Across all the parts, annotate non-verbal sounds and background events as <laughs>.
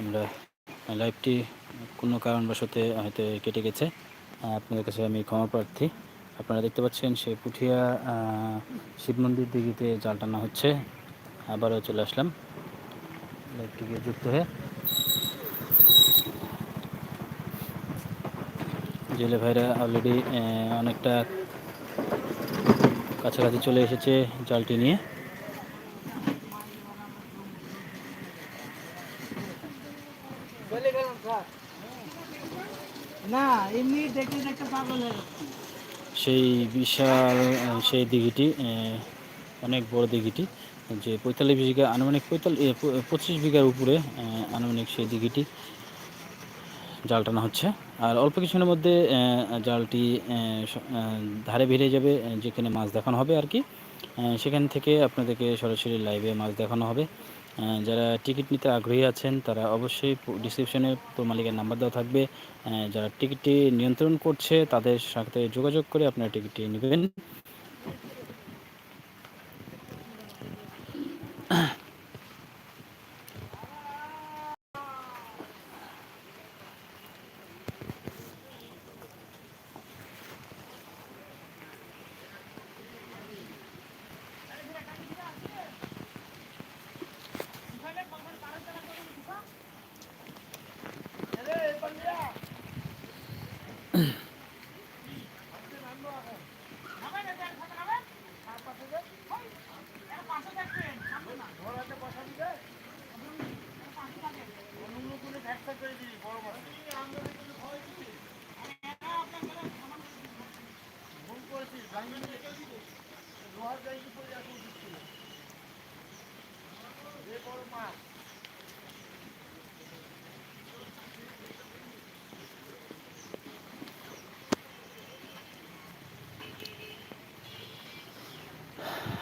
আমরা লাইভটি কোনো কারণবশত হয়তো কেটে গেছে। আপনাদের কাছে আমি ক্ষমা প্রার্থী। আপনারা দেখতে পাচ্ছেন সে পুঠিয়া শিব মন্দির দিঘিতে জাল টানা হচ্ছে। আবারও চলে আসলাম। লাইভটিকে যুক্ত হয়ে। জেলে ভাইরা অলরেডি অনেকটা কাছাকাছি চলে এসেছে জালটি নিয়ে না এমনি দেখতে দেখতে পাগল হয়ে সেই বিশাল সেই দিঘিটি অনেক বড় দিঘিটি, যে পঁয়তাল্লিশ বিঘা আনুমানিক পঁয়তাল্লিশ পঁচিশ বিঘার উপরে আনুমানিক সেই দিঘিটি জাল টানা হচ্ছে। আর অল্প কিছুক্ষণের মধ্যে জালটি ধারে ভিড়ে যাবে যেখানে মাছ দেখানো হবে আর কি। সেখান থেকে আপনাদেরকে সরাসরি লাইভে মাছ দেখানো হবে। যারা টিকিট নিতে আগ্রহী আছেন, তারা অবশ্যই ডিসক্রিপশনে তো মালিকের নাম্বার দেওয়া থাকবে। যারা টিকিটটি নিয়ন্ত্রণ করছে, তাদের সাথে যোগাযোগ করে আপনারা টিকিটটি নেবেন।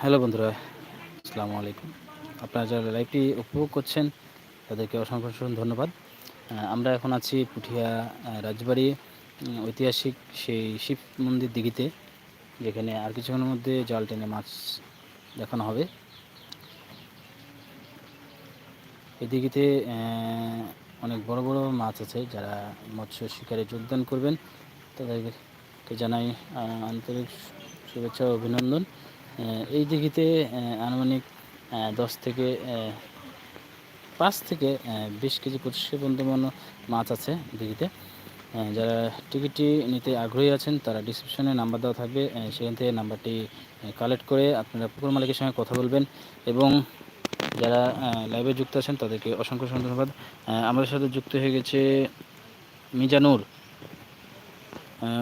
হ্যালো বন্ধুরা, আসসালামু আলাইকুম। আপনারা যারা লাইভটি উপভোগ করছেন, তাদেরকে অসংখ্য অসংখ্য ধন্যবাদ। আমরা এখন আছি পুঠিয়া রাজবাড়ি ঐতিহাসিক সেই শিব মন্দির দিঘিতে, যেখানে আর কিছুক্ষণের মধ্যে জাল টেনে মাছ দেখানো হবে। এই দিঘিতে অনেক বড় বড় মাছ আছে, যারা মৎস্য শিকারে যোগদান করবেন। তাদেরকে জানাই আন্তরিক শুভেচ্ছা অভিনন্দন। এই দিঘিতে আনুমানিক দশ থেকে পাঁচ থেকে বিশ কেজি পঁচিশ পর্যন্ত মতো মাছ আছে দিঘিতে। যারা টিকিটটি নিতে আগ্রহী আছেন, তারা ডিসক্রিপশনে নাম্বার দেওয়া থাকবে। সেখান থেকে নাম্বারটি কালেক্ট করে আপনারা পুকুর মালিকের সঙ্গে কথা বলবেন এবং যারা লাইভে যুক্ত আছেন, তাদেরকে অসংখ্য ধন্যবাদ। আমাদের সাথে যুক্ত হয়ে গেছে মিজানুর।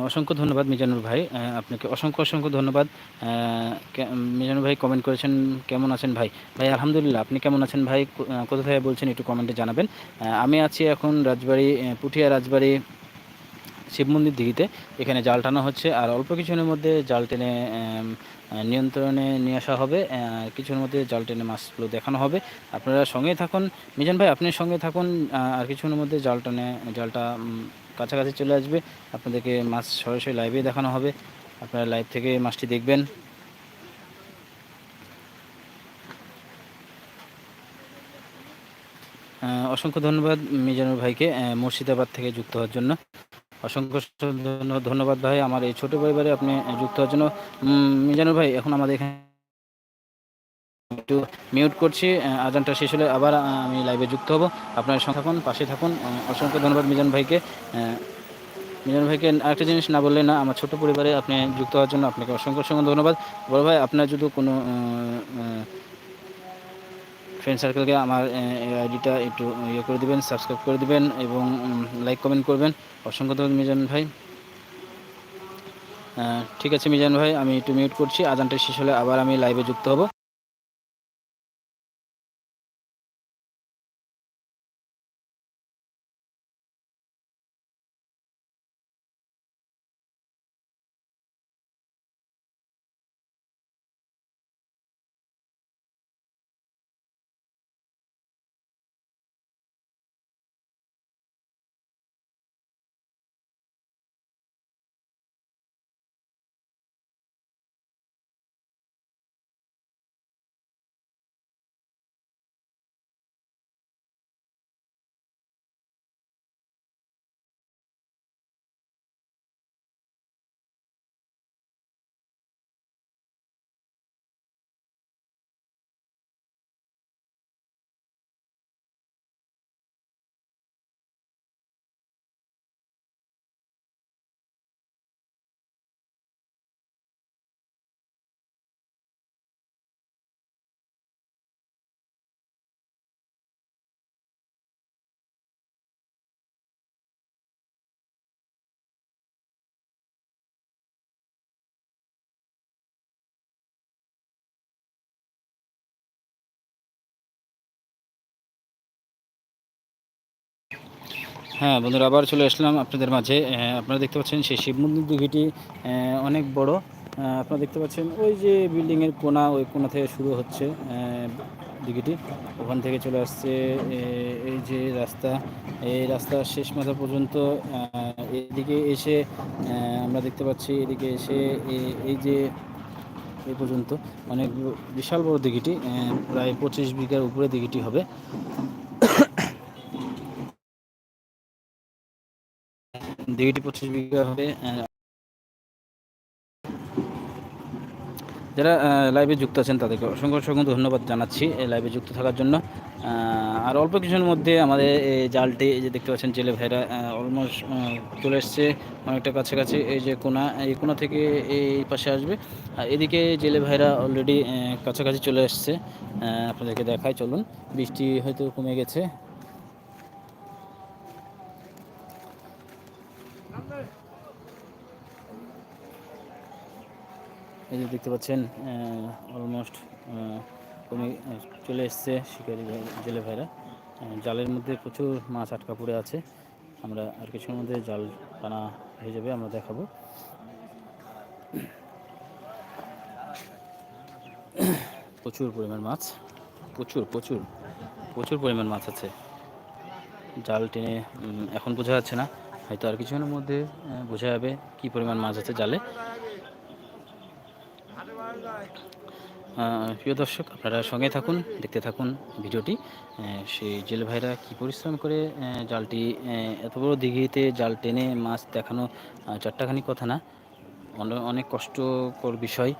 অসংখ্য ধন্যবাদ মিজানুর ভাই। আপনাকে অসংখ্য অসংখ্য ধন্যবাদ। মিজানুর ভাই কমেন্ট করেছেন, কেমন আছেন ভাই? ভাই, আলহামদুলিল্লাহ, আপনি কেমন আছেন ভাই? কোথা থেকে বলছেন একটু কমেন্টে জানাবেন। আমি আছি এখন রাজবাড়ি পুঠিয়া রাজবাড়ি, শিব মন্দির দিঘিতে। এখানে জাল টানা হচ্ছে আর অল্প কিছুদিনের মধ্যে জাল টেনে নিয়ন্ত্রণে নিয়ে আসা হবে। কিছুর মধ্যে জাল টেনে মাছগুলো দেখানো হবে। আপনারা সঙ্গেই থাকুন। মিজান ভাই, আপনি সঙ্গে থাকুন আর কিছুক্ষণের মধ্যে জাল টানে, জালটা কাছাকাছি চলে আসবে। আপনাদেরকে মাছ সরাসরি লাইভে দেখানো হবে। আপনারা লাইভ থেকে মাছটি দেখবেন। অসংখ্য ধন্যবাদ মিজানুর ভাইকে মুর্শিদাবাদ থেকে যুক্ত হওয়ার জন্য। অসংখ্য ধন্যবাদ ভাই, আমার এই ছোটো পরিবারে আপনি যুক্ত হওয়ার জন্য। মিজানুর ভাই, এখন আমাদের এখানে একটু মিউট করছি। আজানটা শেষ হলে আবার আমি লাইভে যুক্ত হব। আপনার সঙ্গে থাকুন, পাশে থাকুন। অসংখ্য ধন্যবাদ মিজান ভাইকে। মিজান ভাইকে আরেকটা জিনিস না বললে না, আমার ছোট পরিবারে আপনি যুক্ত হওয়ার জন্য আপনাকে অসংখ্য অসংখ্য ধন্যবাদ। বড় ভাই, আপনার যদি কোনো ফ্রেন্ড সার্কেলকে আমার আইডিটা একটু ইয়ে করে দেবেন সাবস্ক্রাইব করে দেবেন এবং লাইক কমেন্ট করবেন। অসংখ্য ধন্যবাদ মিজান ভাই। ঠিক আছে মিজান ভাই, আমি একটু মিউট করছি। আজানটা শেষ হলে আবার আমি লাইভে যুক্ত হব। হ্যাঁ বন্ধুরা আবার চলে আসলাম আপনাদের মাঝে। আপনারা দেখতে পাচ্ছেন সেই শিব মন্দির দিঘিটি অনেক বড়। আপনারা দেখতে পাচ্ছেন ওই যে বিল্ডিংয়ের কোনা, ওই কোনা থেকে শুরু হচ্ছে দিঘিটি ওখান থেকে চলে আসছে এই যে রাস্তা এই রাস্তার শেষ মাথা পর্যন্ত এদিকে এসে আমরা দেখতে পাচ্ছি এদিকে এসে এই যে, এই পর্যন্ত অনেক বিশাল বড় দিঘিটি প্রায় পঁচিশ বিঘার উপরে দিঘিটি হবে। দিঘিটি পঁচিশ বিঘা হবে যারা লাইভে যুক্ত আছেন তাদেরকে অসংখ্য অসংখ্য ধন্যবাদ জানাচ্ছি, এই লাইভে যুক্ত থাকার জন্য। আর অল্প কিছুর মধ্যে আমাদের এই জালটি যে দেখতে পাচ্ছেন জেলে ভাইরা অলমোস্ট চলে এসছে অনেকটা কাছাকাছি, এই যে কোনা, এই কোনা থেকে এই পাশে আসবে। আর এদিকে জেলে ভাইরা অলরেডি কাছাকাছি চলে এসছে। আপনাদেরকে দেখায় চলুন। বৃষ্টি হয়তো কমে গেছে। এই যে দেখতে পাচ্ছেন অলমোস্ট কমে চলে এসছে শিকারি জেলে ভাইরা। জালের মধ্যে প্রচুর মাছ আটকা পড়ে আছে। আমরা আর কিছুর মধ্যে জাল টানা হয়ে যাবে, আমরা দেখাবো। প্রচুর পরিমাণ মাছ, প্রচুর প্রচুর প্রচুর পরিমাণ মাছ আছে। জাল টেনে এখন বোঝা যাচ্ছে না, হয়তো আর কিছুক্ষণের মধ্যে বোঝা যাবে কি পরিমাণ মাছ আছে জালে। প্রিয় দর্শক, আপনারা সঙ্গে থাকুন, দেখতে থাকুন ভিডিওটি। সেই জেলে ভাইরা কী পরিশ্রম করে জালটি এত বড় দিঘিতে জাল টেনে মাছ দেখানো চারটাখানি কথা না, অনে- অনেক কষ্টকর বিষয়।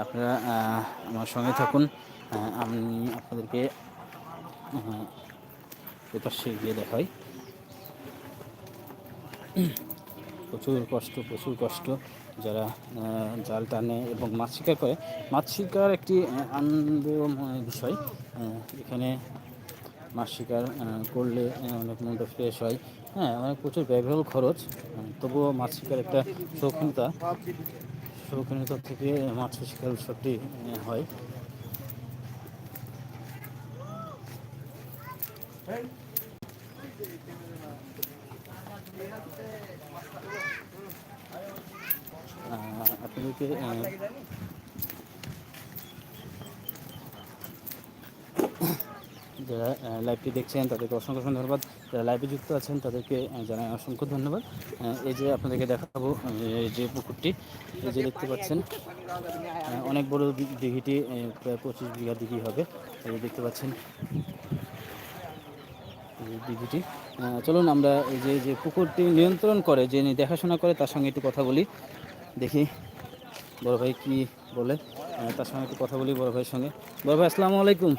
আপনারা আমার সঙ্গে থাকুন। আমি আপনাদেরকে এপাশে গিয়ে দেখাই। প্রচুর কষ্ট প্রচুর কষ্ট। যারা জাল টানে এবং মাছ শিকার করে। মাছ শিকার একটি আনন্দময় বিষয় এখানে মাছ শিকার করলে অনেক মনটা ফ্রেশ হয়। হ্যাঁ অনেক প্রচুর ব্যয়বহুল খরচ তবুও মাছ শিকার একটা শৌখিনতা। শৌখিনতা থেকে মাছ শিকার আহ, হয়। আহ, যারা লাইভটি দেখছেন তাদেরকে অসংখ্য অসংখ্য ধন্যবাদ। যারা লাইভে যুক্ত আছেন তাদেরকে জানাই অসংখ্য ধন্যবাদ। এই যে আপনাদেরকে দেখাবো যে পুকুরটি এই যে দেখতে পাচ্ছেন অনেক বড় দিঘিটি প্রায় পঁচিশ বিঘা দিঘি হবে। এই দেখতে পাচ্ছেন দিঘিটি। চলুন আমরা এই যে যে পুকুরটি নিয়ন্ত্রণ করে যে দেখাশোনা করে তার সঙ্গে একটু কথা বলি। দেখি। বড় ভাই কি বলে? তার সঙ্গে একটু কথা বলি বড় ভাইয়ের সঙ্গে। বড় ভাই আসসালামু আলাইকুম।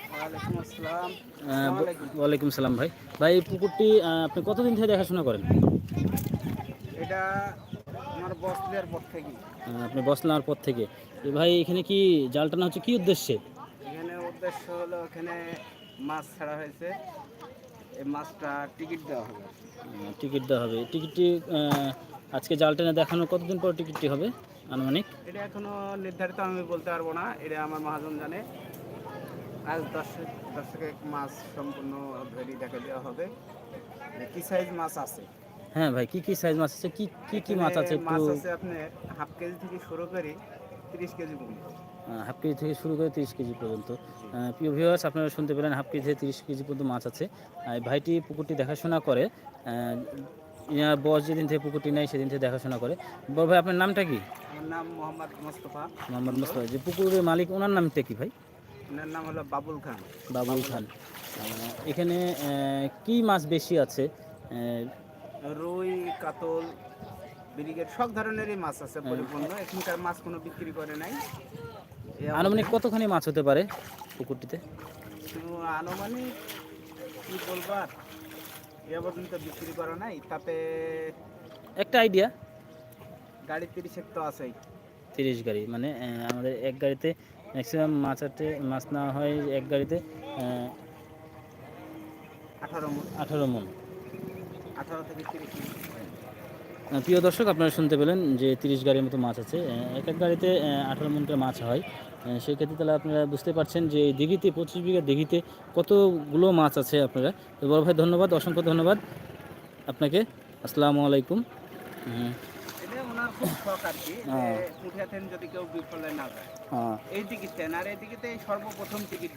ওয়ালাইকুম সালাম ভাই। ভাই এই পুকুরটি আপনি কতদিন থেকে দেখাশোনা করেন? এটা আমার বস প্লেয়ার পর থেকে। আপনি বসলার পর থেকে। এ ভাই এখানে কি জাল টানা হচ্ছে কি উদ্দেশ্যে? এখানে উদ্দেশ্য হলো এখানে মাছ ছাড়া হয়েছে। এই মাছটা টিকিট দেওয়া হবে। টিকিট দেওয়া হবে। টিকিটটি আজকে জাল টেনে দেখানোর কতদিন পর টিকিটটি হবে? আনুমানিক? এটা এখনও নির্ধারিত আমি বলতে পারব না। এটা আমার মহাজন জানে। আজ দশ দশ থেকে মাছ সম্পূর্ণ রেডি দেখা দেওয়া হবে। কি সাইজ মাছ আছে? হ্যাঁ ভাই কি কি সাইজ মাছ আছে? কি কি কি মাছ আছে মাছ আছে আপনার হাফ কেজি থেকে শুরু করে তিরিশ কেজি পর্যন্ত। হাফ কেজি থেকে শুরু করে তিরিশ কেজি পর্যন্ত। প্রিয় ভিউয়ার্স আপনারা শুনতে পেলেন হাফ কেজি থেকে তিরিশ কেজি পর্যন্ত মাছ আছে। ভাইটি পুকুরটি দেখাশোনা করে। বস যেদিন থেকে পুকুরটি নেয় সেদিন থেকে দেখাশোনা করে। বড় ভাই আপনার নামটা কি? আমার নাম মোহাম্মদ মোস্তফা। মোহাম্মদ মুস্তফা। যে পুকুরের মালিক ওনার নামটা কি ভাই? ওনার নাম হলো বাবুল খান। বাবুল খান। এখানে কি মাছ বেশি আছে? রুই কাতল ব্রিগেড সব ধরনেরই মাছ আছে পরিপূর্ণ। এখানকার মাছ কোনো বিক্রি করে নাই। আনুমানিক কতখানি মাছ হতে পারে পুকুরটিতে? আনুমানিক কি বলবার এ পর্যন্ত বিক্রি করা নাই তাতে একটা আইডিয়া গাড়ি তিরিশেক তো আছেই। তিরিশ গাড়ি মানে আমাদের এক গাড়িতে ম্যাক্সিমাম মাছ আটে মাছ নেওয়া হয় এক গাড়িতে আঠারো মন। আঠারো মন। আঠারো থেকে তিরিশ। প্রিয় দর্শক আপনারা শুনতে পেলেন যে তিরিশ গাড়ির মতো মাছ আছে। এক এক গাড়িতে আঠারো মন করে মাছ হয়। আহ, সেই ক্ষেত্রে তাহলে আপনারা বুঝতে পারছেন যে এই দিঘিতে পঁচিশ বিঘা দিঘিতে কতগুলো মাছ আছে আপনারা? তো বড় ভাই ধন্যবাদ অসংখ্য ধন্যবাদ। আপনাকে আসসালামু আলাইকুম। হ্যাঁ।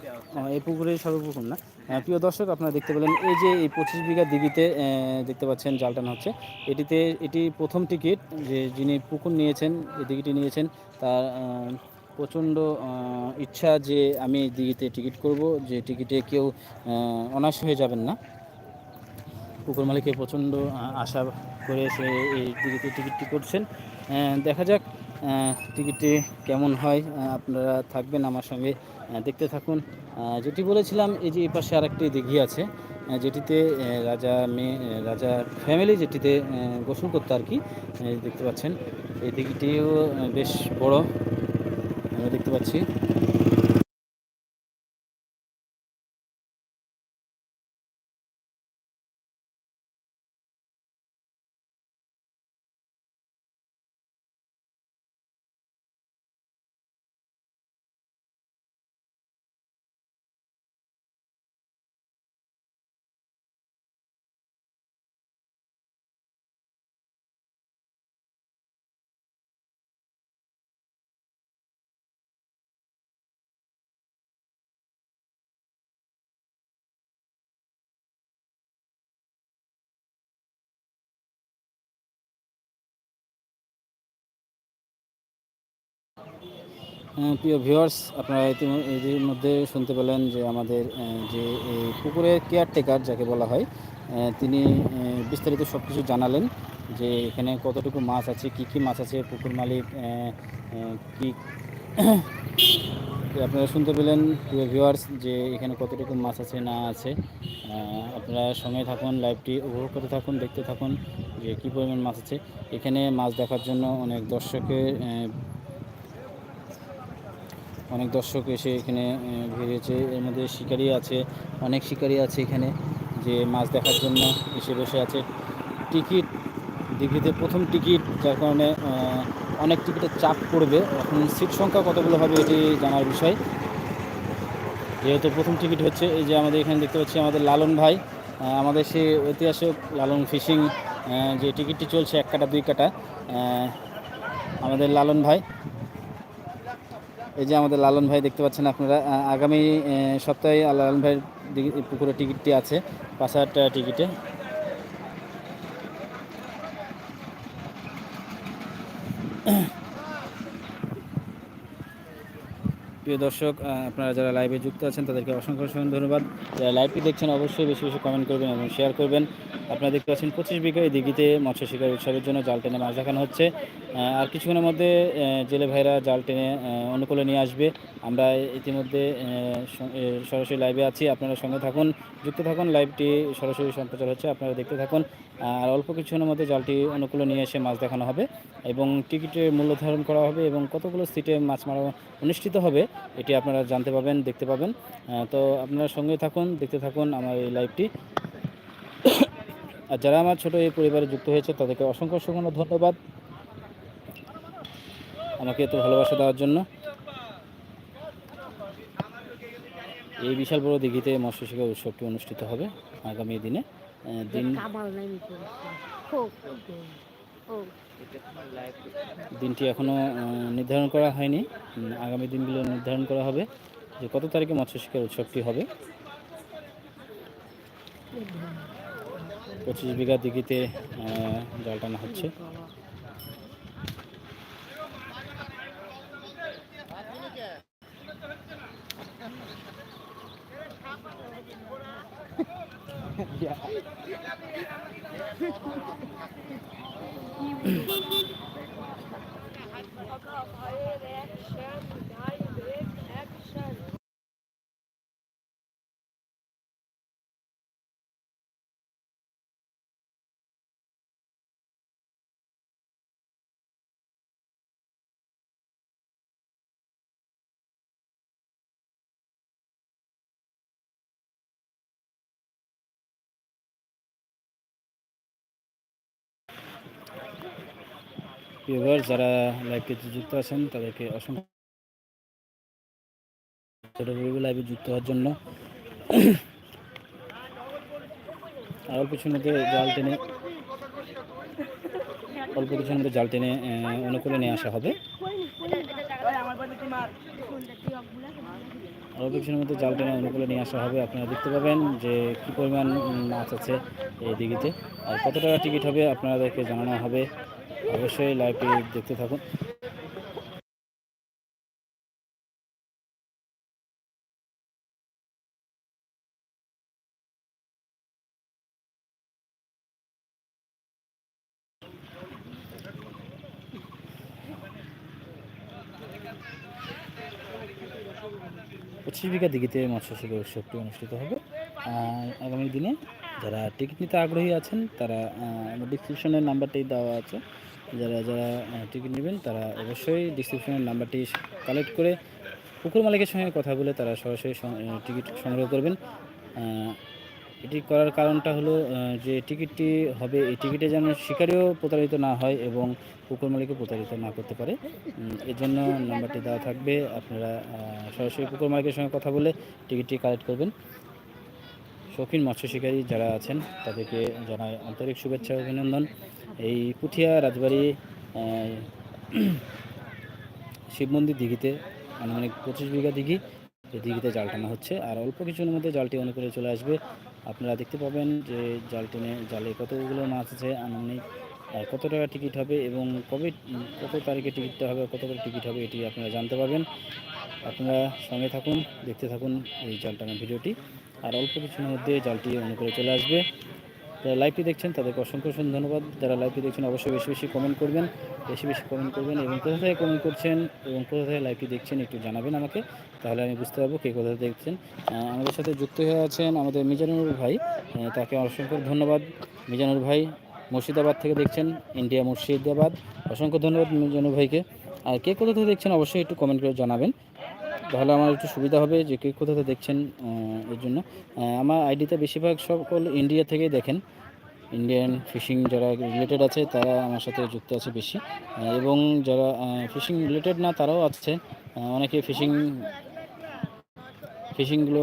যায়। আহ, এই পুকুরে সর্বপ্রথম না? প্রিয় দর্শক আপনারা দেখতে পেলেন এই যে এই পঁচিশ বিঘা দিঘিতে দেখতে পাচ্ছেন হচ্ছে। এটিতে এটি প্রথম টিকিট যে যিনি পুকুর নিয়েছেন এই দিঘিটি নিয়েছেন তার প্রচণ্ড ইচ্ছা যে আমি দিঘিতে টিকিট করব যে টিকিটে কেউ আহ, অনায়াস হয়ে যাবেন না। পুকুর মালিকের প্রচণ্ড আশা করে সে এই টিকিটে টিকিটটি করছেন। দেখা যাক টিকিটটি কেমন হয় আপনারা থাকবেন আমার সঙ্গে দেখতে থাকুন। যেটি বলেছিলাম এই যে এই পাশে আরেকটি দিঘি আছে যেটিতে রাজা মেয়ে রাজা ফ্যামিলি যেটিতে গোসল করতে আর কি দেখতে পাচ্ছেন এই দিঘিটিও বেশ বড়। আমরা দেখতে পাচ্ছি। প্রিয় ভিউয়ার্স, আপনারা এর মধ্যে শুনতে পেলেন যে আমাদের যে এই পুকুরের কেয়ারটেকার যাকে বলা হয় তিনি বিস্তারিত সব কিছু জানালেন যে এখানে কতটুকু মাছ আছে, কি কি মাছ আছে, পুকুর মালিক কি <coughs> আপনারা শুনতে পেলেন, প্রিয় ভিউয়ার্স, যে এখানে কতটুকু মাছ আছে, না আছে। আপনারা সঙ্গে থাকুন, লাইভটি উপভোগ করতে থাকুন, দেখতে থাকুন যে কী পরিমাণ মাছ আছে। এখানে মাছ দেখার জন্য অনেক দর্শকের অনেক দর্শক এসে এখানে আহ, ভিড় হয়েছে এর মধ্যে শিকারি আছে অনেক শিকারি আছে এখানে যে মাছ দেখার জন্য এসে বসে আছে। টিকিট দিঘিতে প্রথম টিকিট যার কারণে অনেক টিকিটের চাপ পড়বে। এখন সিট সংখ্যা কতগুলো হবে এটি জানার বিষয়। যেহেতু প্রথম টিকিট হচ্ছে এই যে আমাদের এখানে দেখতে পাচ্ছি আমাদের লালন ভাই আমাদের সেই ঐতিহাসিক লালন ফিশিং যে টিকিটটি চলছে এক কাটা দুই কাটা আমাদের লালন ভাই। এই যে আমাদের লালন ভাই দেখতে পাচ্ছেন আপনারা আগামী সপ্তাহে লালন ভাইয়ের পুকুরের পুকুরে টিকিটটি আছে, পাঁচ হাজার টাকা টিকিটে। প্রিয় দর্শক আপনারা যারা লাইভে যুক্ত আছেন, তাদেরকে অসংখ্য অসংখ্য ধন্যবাদ। যারা লাইভটি দেখছেন, অবশ্যই বেশি বেশি কমেন্ট করবেন এবং শেয়ার করবেন। আপনারা দেখতে পাচ্ছেন, পঁচিশ বিঘা এই দিঘিতে মৎস্য শিকার উৎসবের জন্য জাল টেনে মাছ দেখানো হচ্ছে। আর কিছুক্ষণের মধ্যে জেলে ভাইরা জাল টেনে অনুকূলে নিয়ে আসবে। আমরা ইতিমধ্যে সরাসরি লাইভে আছি। আপনারা সঙ্গে থাকুন, যুক্ত থাকুন। লাইভটি সরাসরি সম্প্রচার হচ্ছে, আপনারা দেখতে থাকুন। আর অল্প কিছুক্ষণের মধ্যে জালটি অনুকূলে নিয়ে এসে মাছ দেখানো হবে। এবং টিকিটের মূল্য ধারণ করা হবে এবং কতগুলো সিটে মাছ মারা অনুষ্ঠিত হবে এটি আপনারা জানতে পাবেন, দেখতে পাবেন। তো আপনারা সঙ্গে থাকুন, দেখতে থাকুন আমার এই লাইভটি। আর যারা আমার ছোটো এই পরিবারে যুক্ত হয়েছে, তাদেরকে অসংখ্য অসংখ্য ধন্যবাদ। আমাকে এত ভালোবাসা দেওয়ার জন্য। এই বিশাল বড় দিঘিতে মৎস্য শিকার উৎসবটি অনুষ্ঠিত হবে আগামী দিনে। দিন দিনটি এখনও নির্ধারণ করা হয়নি। আগামী দিনগুলো নির্ধারণ করা হবে যে কত তারিখে মৎস্য শিকার উৎসবটি হবে। পঁচিশ বিঘা দিঘিতে জাল টানা হচ্ছে। <laughs> Reaction. ভিউয়ার যারা লাইভটিতে যুক্ত আছেন, তাদেরকে অসংখ্য লাইভে যুক্ত হওয়ার জন্য। আর অল্প কিছুর মধ্যে জাল টেনে, অল্প কিছুর মধ্যে জাল টেনে অনুকূলে নিয়ে আসা হবে। অল্প কিছুর মধ্যে জাল টেনে, অনুকূলে নিয়ে আসা হবে। আপনারা দেখতে পাবেন যে কী পরিমাণ মাছ আছে এই দিঘিতে। আর কত টাকা টিকিট হবে আপনাদেরকে জানানো হবে। অবশ্যই লাইভটি দেখতে থাকুন। পঁচিশ বিঘা দিঘিতে মৎস্য শিকার উৎসবটি অনুষ্ঠিত হবে। আগামী দিনে যারা টিকিট নিতে আগ্রহী আছেন, তারা আমার ডিসক্রিপশনের নাম্বারটি দেওয়া আছে। যারা যারা টিকিট নেবেন, তারা অবশ্যই ডিসক্রিপশনের নাম্বারটি কালেক্ট করে পুকুর মালিকের সঙ্গে কথা বলে তারা সরাসরি টিকিট সংগ্রহ করবেন। এটি করার কারণটা হলো যে টিকিটটি হবে, এই টিকিটে যেন শিকারিও প্রতারিত না হয় এবং পুকুর মালিকও প্রতারিত না করতে পারে। এর জন্য নাম্বারটি দেওয়া থাকবে। আপনারা সরাসরি পুকুর মালিকের সঙ্গে কথা বলে টিকিটটি কালেক্ট করবেন। শৌখিন মৎস্য শিকারী যারা আছেন, তাদেরকে জানাই আন্তরিক শুভেচ্ছা অভিনন্দন। এই পুঠিয়া রাজবাড়ি <clears throat> শিব মন্দির দিঘিতে, আনুমানিক পঁচিশ বিঘা দিঘি এই দিঘিতে জাল টানা হচ্ছে। আর অল্প কিছুর মধ্যে জালটি অনুকূলে চলে আসবে। আপনারা দেখতে পাবেন যে জাল টেনে জালে কতগুলো মাছ আছে, আনুমানিক কত টাকা টিকিট হবে এবং কবে, কত তারিখে টিকিটটা হবে, কত করে টিকিট হবে, এটি আপনারা জানতে পারবেন। আপনারা সঙ্গে থাকুন, দেখতে থাকুন এই জাল টানা ভিডিওটি। আর অল্প কিছুর মধ্যে জালটি অনুকূলে চলে আসবে। যারা লাইভটি দেখছেন, তাদেরকে অসংখ্য অসংখ্য ধন্যবাদ। যারা লাইভটি দেখছেন, অবশ্যই বেশি বেশি কমেন্ট করবেন, বেশি বেশি কমেন্ট করবেন এবং কোথা থেকে কমেন্ট করছেন এবং কোথা থেকে লাইভটি দেখছেন একটু জানাবেন আমাকে। তাহলে আমি বুঝতে পারব কে কোথা থেকে দেখছেন। আমাদের সাথে যুক্ত হয়ে আছেন আমাদের মিজানুর ভাই। তাকে অসংখ্য ধন্যবাদ। মিজানুর ভাই মুর্শিদাবাদ থেকে দেখছেন ইন্ডিয়া মুর্শিদাবাদ। অসংখ্য ধন্যবাদ মিজানুর ভাইকে। আর কে কোথা থেকে দেখছেন, অবশ্যই একটু কমেন্ট করে জানাবেন। তাহলে আমার একটু সুবিধা হবে যে কে কোথা থেকে দেখছেন এর জন্য। আমার আইডিতে বেশিরভাগ সকল ইন্ডিয়া থেকেই দেখেন। ইন্ডিয়ান ফিশিং যারা রিলেটেড আছে, তারা আমার সাথে যুক্ত আছে বেশি। এবং যারা ফিশিং রিলেটেড না, তারাও আছে। অনেকে ফিশিং ফিশিংগুলো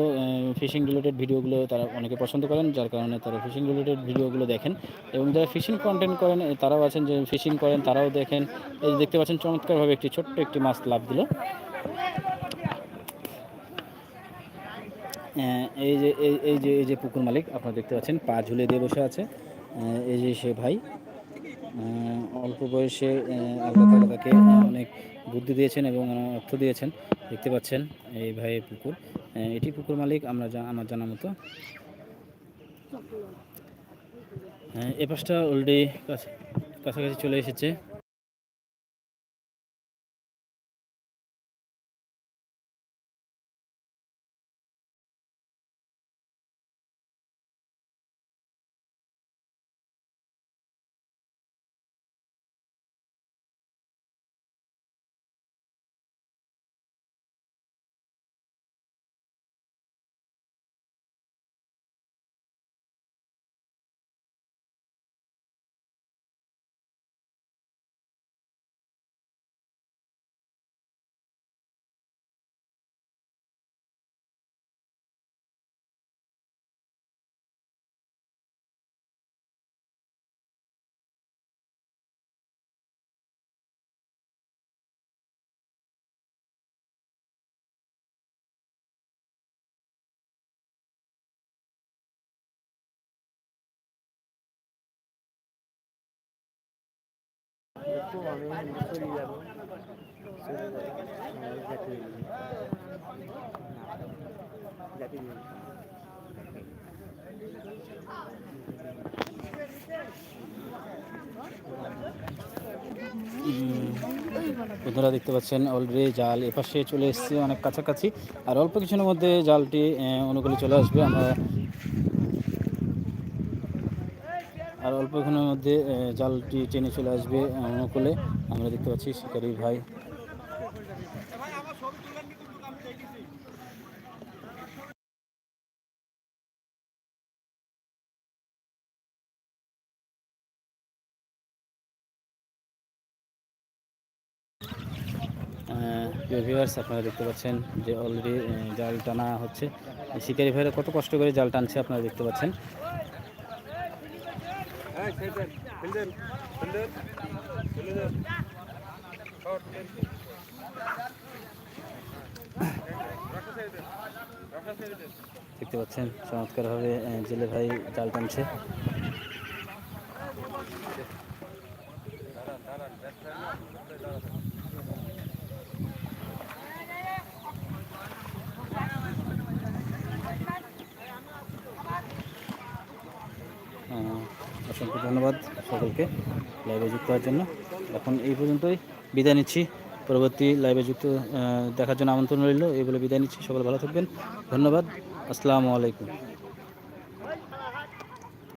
ফিশিং রিলেটেড ভিডিওগুলো তারা অনেকে পছন্দ করেন, যার কারণে তারা ফিশিং রিলেটেড ভিডিওগুলো দেখেন। এবং যারা ফিশিং কন্টেন্ট করেন তারাও আছেন যে ফিশিং করেন, তারাও দেখেন। এই দেখতে পাচ্ছেন, চমৎকারভাবে একটি ছোট্ট একটি মাছ লাভ দিল। এই যে এই যে এই যে পুকুর মালিক, আপনারা দেখতে পাচ্ছেন, পা ঝুলে দিয়ে বসে আছে। এই যে সে ভাই অল্প বয়সে আল্লাহ তাআলা তাকে অনেক বুদ্ধি দিয়েছেন এবং অর্থ দিয়েছেন। দেখতে পাচ্ছেন এই ভাইয়ের পুকুর। এটি পুকুর মালিক, আমরা আমার জানা মতো। এ পাশটা অলরেডি কাছাকাছি চলে এসেছে। বন্ধুরা দেখতে পাচ্ছেন অলরেডি জাল এপাশে চলে এসেছে অনেক কাছাকাছি। আর অল্প কিছুর মধ্যে জালটি অনুকূলে চলে আসবে। আমরা আর অল্প কিছুর মধ্যে জালটি টেনে চলে আসবে অনুকূলে আমরা দেখতে পাচ্ছি শিকারি ভাই। ভিউয়ার্স আপনারা দেখতে পাচ্ছেন যে অলরেডি জাল টানা হচ্ছে। শিকারি ভাইরা কত কষ্ট করে জাল টানছে আপনারা দেখতে পাচ্ছেন। দেখতে পাচ্ছেন চমৎকারভাবে ভাবে জেলে ভাই জাল টানছে। অসংখ্য ধন্যবাদ সকলকে লাইভে যুক্ত হওয়ার জন্য। এখন এই পর্যন্তই, বিদায় নিচ্ছি। পরবর্তী লাইভে যুক্ত দেখার জন্য আমন্ত্রণ রইল। এই বলে বিদায় নিচ্ছি। সকল ভালো থাকবেন। ধন্যবাদ। আসসালামু আলাইকুম।